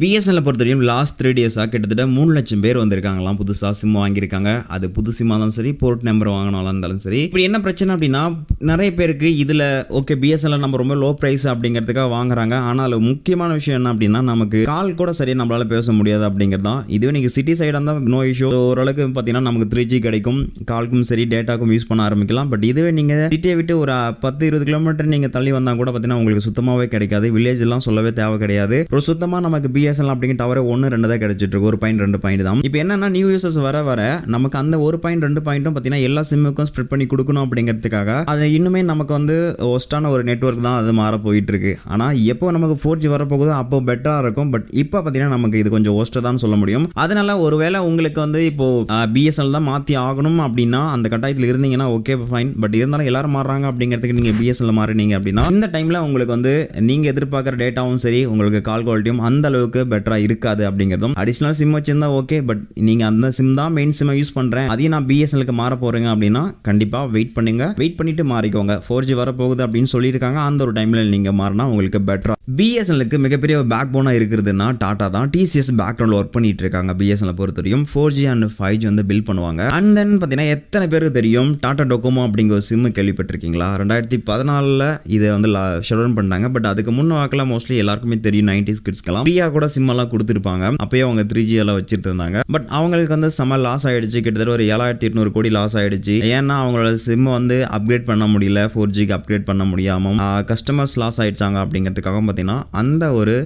BSNL பொறுத்தவரையும் last three டேஸாக கிட்டத்தட்ட மூணு லட்சம் பேர் வந்திருக்காங்களாம். புதுசாக சிம் வாங்கியிருக்காங்க. அது புது சிம்மாக இருந்தாலும் சரி போர்ட் நம்பர் வாங்கினாலும் இருந்தாலும் சரி. இப்படி என்ன பிரச்சனை அப்படின்னா நிறைய பேருக்கு இதில் ஓகே பிஎஸ்என்எல் நம்ம ரொம்ப லோ ப்ரைஸ் அப்படிங்கிறதுக்காக வாங்குறாங்க. ஆனால் அதில் முக்கியமான விஷயம் என்ன அப்படின்னா நமக்கு கால் கூட சரியாக நம்மளால் பேச முடியாது அப்படிங்கிறது தான். இதுவே நீங்கள் சிட்டி சைடாக இருந்தால் நோ இஷ்யூ ஓரளவுக்கு பார்த்தீங்கன்னா நமக்கு த்ரீ ஜி கிடைக்கும். கால்க்கும் சரி டேட்டாக்கும் யூஸ் பண்ண ஆரம்பிக்கலாம். பட் இதுவே நீங்கள் சிட்டியை விட்டு ஒரு பத்து இருபது கிலோமீட்டர் நீங்கள் தள்ளி வந்தால் கூட பார்த்தீங்கன்னா உங்களுக்கு சுத்தமாகவே கிடைக்காது. வில்லேஜ் எல்லாம் சொல்லவே தேவை கிடையாது. ஒரு சுத்தமாக நமக்கு பிஎஸ்என்எல் அப்படிங்கிற டவரே ஒன்று ரெண்டு தான் கிடச்சிட்டு ஒரு பாயிண்ட் ரெண்டு பாயிண்ட் தான். இப்போ என்னன்னா நியூ யூசர்ஸ் வர வர நமக்கு அந்த ஒரு பாயிண்ட் ரெண்டு பாயிண்ட்டும் பார்த்தீங்கன்னா எல்லா சிம்முக்கும் ஸ்ப்ரெட் பண்ணி கொடுக்கணும் அப்படிங்கிறதுக்காக அது இன்னுமே நமக்கு வந்து ஒஸ்டான ஒரு நெட்ஒர்க் தான் அது மாற போயிட்டு இருக்கு. ஆனால் எப்போ நமக்கு ஃபோர் ஜி வரப்போகுதோ அப்போ பெட்டராக இருக்கும். பட் இப்போ பார்த்தீங்கன்னா நமக்கு இது கொஞ்சம் ஒஸ்ட்டாக தான் சொல்ல முடியும். அதனால ஒருவேளை உங்களுக்கு வந்து இப்போ பிஎஸ்எல் தான் மாற்றி ஆகணும் அப்படின்னா அந்த கட்டாயத்தில் இருந்தீங்கன்னா ஓகே ஃபைன் பட் இருந்தாலும் எல்லாரும் மாறுறாங்க அப்படிங்கிறதுக்கு நீங்கள் பிஎஸ்எல் மாறினீங்க அப்படின்னா இந்த டைமில் உங்களுக்கு வந்து நீங்கள் எதிர்பார்க்குற டேட்டாவும் சரி உங்களுக்கு கால் குவாலிட்டியும் அந்த அளவுக்கு பெட்டராக இருக்காது அப்படிங்கிறதும் அடிஷ்னல் சிம் வச்சிருந்தா ஓகே பட் நீங்கள் அந்த சிம் தான் மெயின் சிம்மை யூஸ் பண்ணுறேன் அதையும் நான் பிஎஸ்எல்க்கு மாற போகிறேங்க அப்படின்னா கண்டிப்பாக வெயிட் பண்ணுங்க. வெயிட் பண்ணிட்டு மாறிக்கோங்க. ஃபோர் ஜி வரப்போகுது அப்படின்னு சொல்லியிருக்காங்க. அந்த ஒரு டைமில் நீங்கள் மாறினா உங்களுக்கு பெட்டராக பிஎஸ்என்எலுக்கு மிகப்பெரிய பேக் போனாக இருக்கிறதுனா டாடா தான் டிசிஎஸ் பேக்ரவுண்டில் ஒர்க் பண்ணிட்டு இருக்காங்க பிஎஸ்என்எல் பொறுத்தவரையும். Four G and five G வந்து பில் பண்ணுவாங்க. அண்ட் தென் பார்த்தீங்கன்னா எத்தனை பேருக்கு தெரியும்? டாடா டொக்கோமோ அப்படிங்கிற ஒரு சிம் கேள்விப்பட்டிருக்கீங்களா? ரெண்டாயிரத்தி பதினாலில் இதை வந்து ஷட் டவுன் பண்ணாங்க பட் அதுக்கு முன்ன வாக்கில் மோஸ்ட்லி எல்லாருக்குமே தெரியும் நைன்டிஸ் கிட்ஸ்க்கெல்லாம் ஃப்ரீயா கூட சிம் எல்லாம் கொடுத்துருப்பாங்க. அப்பயே அவங்க த்ரீ ஜி எல்லாம் வச்சுட்டு இருந்தாங்க பட் அவங்களுக்கு வந்து செம லாஸ் ஆயிடுச்சு. கிட்டத்தட்ட ஒரு ஏழாயிரத்தி எட்நூறு கோடி லாஸ் ஆயிடுச்சு. ஏன்னா அவங்களோட சிம் வந்து அப்கிரேட் பண்ண முடியல. ஃபோர் ஜிக்கு அப்கிரேட் பண்ண முடியாம கஸ்டமர்ஸ் லாஸ் ஆயிடுச்சாங்க அப்படிங்கிறதுக்காக பார்த்தீங்கன்னா அந்த ஒரு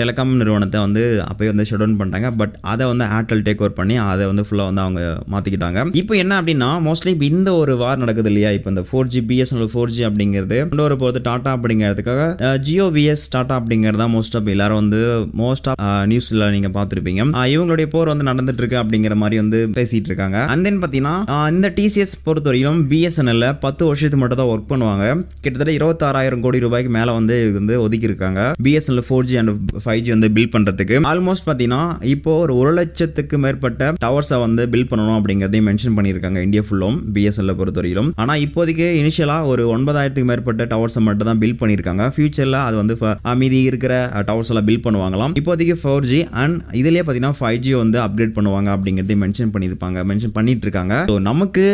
டெலிகாம் நிறுவனத்தை வந்து அப்பயே வந்து ஷட் டவுன் பண்ணிட்டாங்க. பட் அதை வந்து ஏர்டெல் டேக் ஓவர் பண்ணி அதை வந்து ஃபுல்லாக வந்து அவங்க மாற்றிக்கிட்டாங்க இப்போ என்ன அப்படின்னா மோஸ்ட்லி இப்போ இந்த ஒரு வார் நடக்குது இல்லையா? இப்போ இந்த four G BSNL four G அப்படிங்கிறது கொண்டு வர போகிறது டாட்டா அப்படிங்கிறதுக்காக ஜியோ விஎஸ் டாட்டா அப்படிங்கிறதா மோஸ்ட் ஆஃப் எல்லாரும் வந்து மோஸ்ட் ஆஃப் நியூஸில் uh, நீங்கள் பார்த்துருப்பீங்க. இவங்களுடைய போர் வந்து நடந்துட்டு இருக்கு அப்படிங்கிற மாதிரி வந்து பேசிட்டு இருக்காங்க. அண்ட் தென் பார்த்தீங்கன்னா இந்த டிசிஎஸ் பொறுத்தவரையிலும் பிஎஸ்என்எல்ல பத்து வருஷத்துக்கு மட்டும் தான் ஒர்க் பண்ணுவாங்க. கிட்டத்தட்ட இருபத்தாறாயிரம் கோடி ரூபாய்க்கு மேலே வந்து இது வந்து ஒதுக்கி இருக்காங்க. BSNL four G and five G வந்து பில் பண்ணுறதுக்கு ஆல்மோஸ்ட் பார்த்தீங்கன்னா இப்போ ஒரு ஒரு லட்சத்துக்கு மேற்பட்ட டவர்ஸை வந்து பில் பண்ணணும் அப்படிங்கிறதையும் மென்ஷன் பண்ணியிருக்காங்க இந்தியா ஃபுல்லும் பிஎஸ்என்எல் பொறுத்தவரையிலும். ஆனால் இப்போதைக்கு இனிஷியலாக ஒரு ஒன்பதாயிரத்துக்கு மேற்பட்ட டவர்ஸை மட்டும் தான் பில் பண்ணியிருக்காங்க. ஃபியூச்சரில் அது வந்து ஃப- மீதி இருக்கிற டவர்ஸ் எல்லாம் பில் பண்ணுவாங்களாம். இப்போ இப்போதைக்கு ஃபோர் ஜி அண்ட் இதுலேயே பார்த்தீங்கன்னா ஃபைவ் ஜி வந்து அப்டேட் பண்ணுவாங்க அப்படிங்கிறதையும் மென்ஷன் பண்ணியிருப்பாங்க மென்ஷன் பண்ணிட்டு இருக்காங்க ஸோ நமக்கு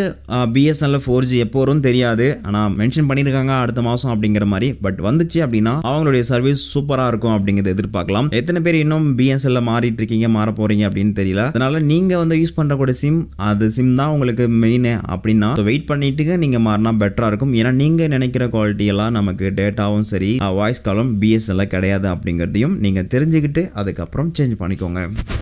பிஎஸ்என்எல் ஃபோர் ஜி எப்போ வரும் தெரியாது. ஆனால் மென்ஷன் பண்ணியிருக்காங்க அடுத்த மாதம் அப்படிங்கிற மாதிரி. பட் வந்துச்சு அப்படின்னா அவங்களுடைய சர்வீஸ் சூப்பராக இருக்கும் அப்படிங்கிறத எதிர்பார்க்கலாம். எத்தனை பேர் இன்னும் பிஎஸ்எல்ல மாறிட்டு இருக்கீங்க மாற போறீங்க அப்படின்னு தெரியல. அதனால நீங்க வந்து யூஸ் பண்றக்கூடிய சிம் அது சிம் தான் உங்களுக்கு மெயின் அப்படின்னா வெயிட் பண்ணிட்டு நீங்க மாறினா பெட்டரா இருக்கும். ஏன்னா நீங்க நினைக்கிற குவாலிட்டி எல்லாம் நமக்கு டேட்டாவும் சரி வாய்ஸ் காலும் பிஎஸ்எல்ல கிடையாது அப்படிங்கிறதையும் நீங்க தெரிஞ்சுக்கிட்டு அதுக்கப்புறம் சேஞ்ச் பண்ணிக்கோங்க.